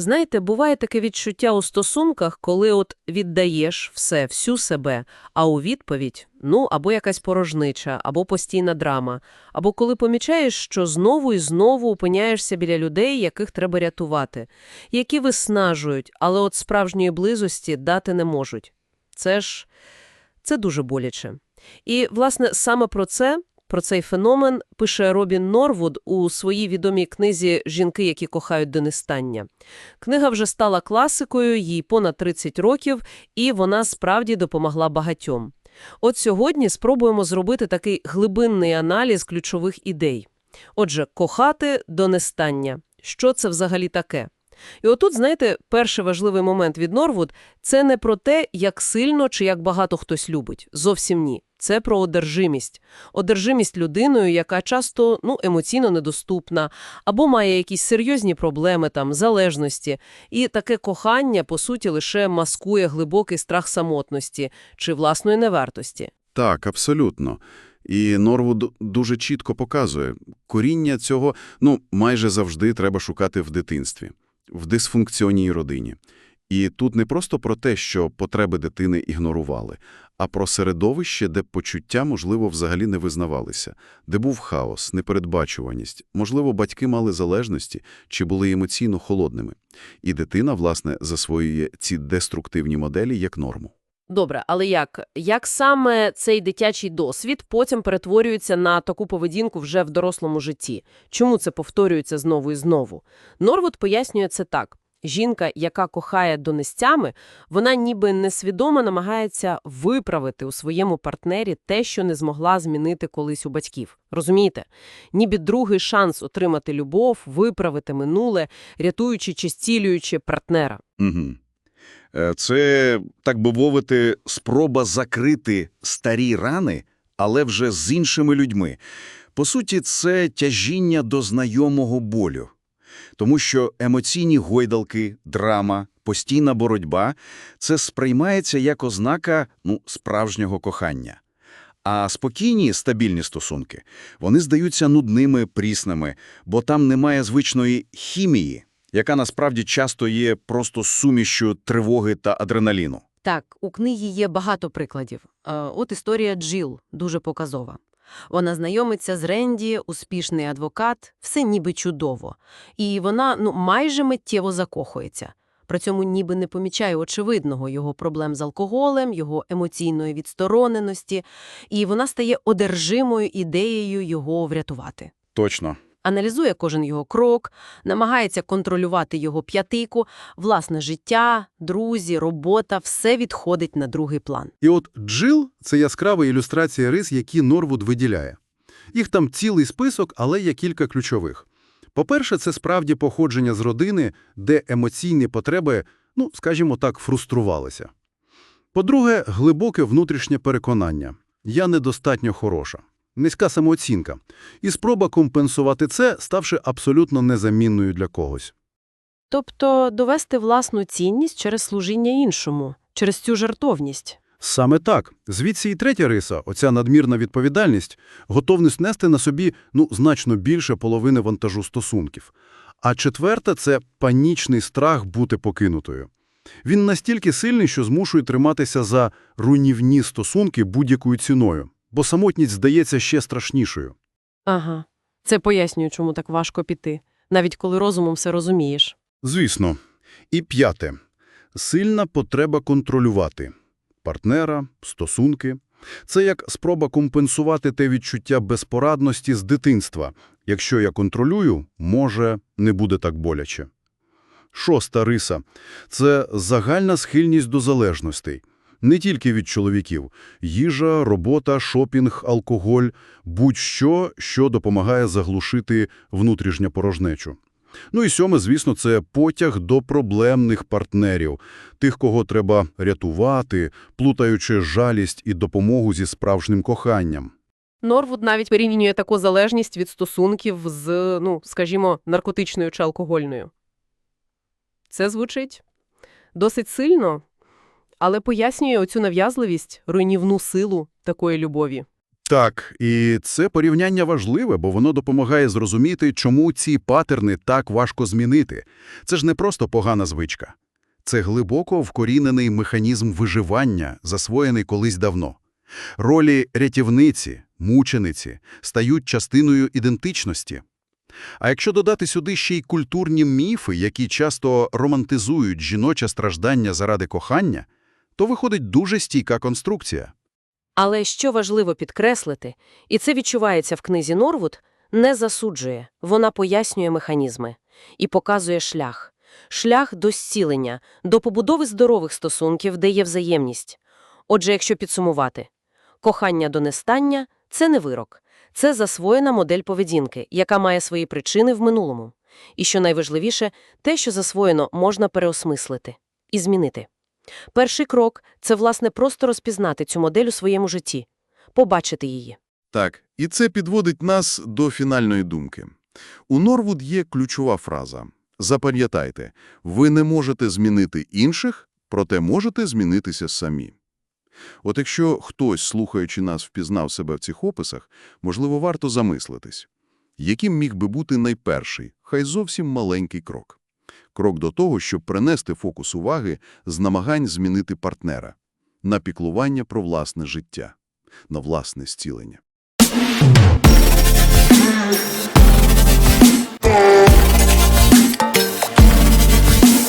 Знаєте, буває таке відчуття у стосунках, коли от віддаєш все, всю себе, а у відповідь – ну, або якась порожнича, або постійна драма, або коли помічаєш, що знову і знову опиняєшся біля людей, яких треба рятувати, які виснажують, але от справжньої близості дати не можуть. Це ж це дуже боляче. І, власне, саме про це, про цей феномен пише Робін Норвуд у своїй відомій книзі «Жінки, які кохають до нестання». Книга вже стала класикою, їй понад 30 років, і вона справді допомогла багатьом. От сьогодні спробуємо зробити такий глибинний аналіз ключових ідей. Отже, кохати до нестання. Що це взагалі таке? І отут, знаєте, перший важливий момент від Норвуд – це не про те, як сильно чи як багато хтось любить. Зовсім ні. Це про одержимість. Одержимість людиною, яка часто ну, емоційно недоступна, або має якісь серйозні проблеми, там, залежності. І таке кохання, по суті, лише маскує глибокий страх самотності чи власної невартості. Так, абсолютно. І Норвуд дуже чітко показує, коріння цього, ну, майже завжди треба шукати в дитинстві, в дисфункціонній родині. І тут не просто про те, що потреби дитини ігнорували, а про середовище, де почуття, можливо, взагалі не визнавалися, де був хаос, непередбачуваність, можливо, батьки мали залежності чи були емоційно холодними. І дитина, власне, засвоює ці деструктивні моделі як норму. Добре, але як? Як саме цей дитячий досвід потім перетворюється на таку поведінку вже в дорослому житті? Чому це повторюється знову і знову? Норвуд пояснює це так. Жінка, яка кохає донестями, вона ніби несвідомо намагається виправити у своєму партнері те, що не змогла змінити колись у батьків. Розумієте? Ніби другий шанс отримати любов, виправити минуле, рятуючи чи зцілюючи партнера. Угу. Це, так би мовити, спроба закрити старі рани, але вже з іншими людьми. По суті, це тяжіння до знайомого болю. Тому що емоційні гойдалки, драма, постійна боротьба – це сприймається як ознака ну, справжнього кохання. А спокійні, стабільні стосунки, вони здаються нудними, прісними, бо там немає звичної хімії, яка насправді часто є просто сумішю тривоги та адреналіну. Так, у книгі є багато прикладів. Е, От історія Джил дуже показова. Вона знайомиться з Ренді, успішний адвокат, все ніби чудово. І вона ну, майже миттєво закохується. При цьому ніби не помічає очевидного його проблем з алкоголем, його емоційної відстороненості, і вона стає одержимою ідеєю його врятувати. Точно. Аналізує кожен його крок, намагається контролювати його п'ятику, власне життя, друзі, робота – все відходить на другий план. І от Джил – це яскрава ілюстрація рис, які Норвуд виділяє. Їх там цілий список, але є кілька ключових. По-перше, це справді походження з родини, де емоційні потреби, ну, скажімо так, фруструвалися. По-друге, глибоке внутрішнє переконання – я недостатньо хороша. Низька самооцінка. І спроба компенсувати це, ставши абсолютно незамінною для когось. Тобто довести власну цінність через служіння іншому, через цю жертовність. Саме так. Звідси і третя риса, оця надмірна відповідальність, готовність нести на собі ну, значно більше половини вантажу стосунків. А четверта – це панічний страх бути покинутою. Він настільки сильний, що змушує триматися за руйнівні стосунки будь-якою ціною, бо самотність здається ще страшнішою. Ага. Це пояснює, чому так важко піти, навіть коли розумом все розумієш. Звісно. І п'яте. Сильна потреба контролювати. Партнера, стосунки. Це як спроба компенсувати те відчуття безпорадності з дитинства. Якщо я контролюю, може, не буде так боляче. Шоста риса – це загальна схильність до залежностей. Не тільки від чоловіків. Їжа, робота, шопінг, алкоголь – будь-що, що допомагає заглушити внутрішню порожнечу. Ну і сьоме, звісно, це потяг до проблемних партнерів, тих, кого треба рятувати, плутаючи жалість і допомогу зі справжнім коханням. Норвуд навіть порівнює таку залежність від стосунків з, ну, скажімо, наркотичною чи алкогольною. Це звучить досить сильно, але пояснює оцю нав'язливість, руйнівну силу такої любові. Так, і це порівняння важливе, бо воно допомагає зрозуміти, чому ці патерни так важко змінити. Це ж не просто погана звичка. Це глибоко вкорінений механізм виживання, засвоєний колись давно. Ролі рятівниці, мучениці стають частиною ідентичності. А якщо додати сюди ще й культурні міфи, які часто романтизують жіноче страждання заради кохання, то виходить дуже стійка конструкція. Але що важливо підкреслити, і це відчувається в книзі Норвуд, не засуджує, вона пояснює механізми і показує шлях. Шлях до зцілення, до побудови здорових стосунків, де є взаємність. Отже, якщо підсумувати, кохання до нестання – це не вирок. Це засвоєна модель поведінки, яка має свої причини в минулому. І що найважливіше, те, що засвоєно, можна переосмислити і змінити. Перший крок – це, власне, просто розпізнати цю модель у своєму житті, побачити її. Так, і це підводить нас до фінальної думки. У Норвуд є ключова фраза. Запам'ятайте, ви не можете змінити інших, проте можете змінитися самі. От якщо хтось, слухаючи нас, впізнав себе в цих описах, можливо, варто замислитись. Яким міг би бути найперший, хай зовсім маленький крок? Крок до того, щоб принести фокус уваги з намагань змінити партнера, на піклування про власне життя, на власне зцілення.